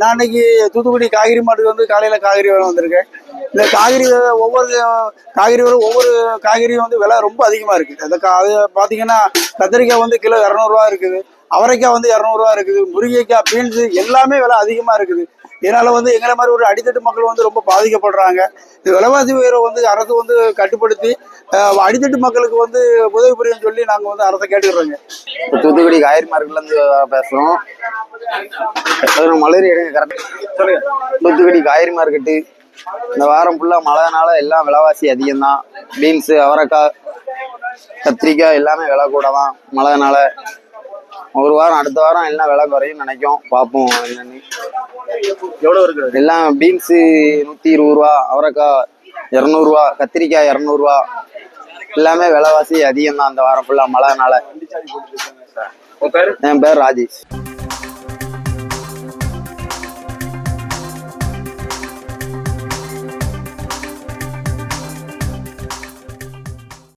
நான் இன்னைக்கு தூத்துக்குடி காய்கறி மாட்டுக்கு வந்து காலையில காய்கறி வேலை வந்திருக்கேன் இந்த காய்கறி ஒவ்வொரு காய்கறி விலை ஒவ்வொரு காய்கறியும் வந்து விலை ரொம்ப அதிகமா இருக்கு. அந்த கா- அது பாத்தீங்கன்னா கத்திரிக்காய் வந்து கிலோ இரநூறுவா இருக்குது. அவரைக்காய் வந்து இரநூறுவா இருக்குது. முருங்கைக்காய் பீன்ஸ் எல்லாமே விலை அதிகமா இருக்குது. இதனால வந்து எங்களை மாதிரி ஒரு அடித்தட்டு மக்கள் வந்து ரொம்ப பாதிக்கப்படுறாங்க. இந்த விலைவாசி உயர்வை வந்து அரசு வந்து கட்டுப்படுத்தி அடித்தட்டு மக்களுக்கு வந்து உதவி புரியும் சொல்லி நாங்கள் வந்து அரசை கேட்டுக்கிறோங்க. தூத்துக்குடி காய்கறி மார்க்கெட்ல இருந்து பேசுறோம் அது மலரி எடுங்க கரெக்ட் தூத்துக்குடி காய்கறி மார்க்கெட்டு இந்த வாரம் ஃபுல்லா மழைனால எல்லாம் விலைவாசி அதிகம்தான். பீன்ஸ் அவரைக்காய் கத்திரிக்காய் எல்லாமே விலை கூட தான் மழைனால. ஒரு வாரம் அடுத்த வாரம் எல்லாம் விலை குறையும் நினைக்கும். பார்ப்போம் என்னன்னு. எவ்வளவு இருக்குது எல்லாம் பீன்ஸு நூற்றி இருபது ரூபா அவரைக்காய் இரநூறுவா கத்திரிக்காய் இரநூறுவா எல்லாமே விலைவாசி அதிகம் தான் அந்த வாரம் ஃபுல்லாக மழைனால. என் பேர் ராஜேஷ்.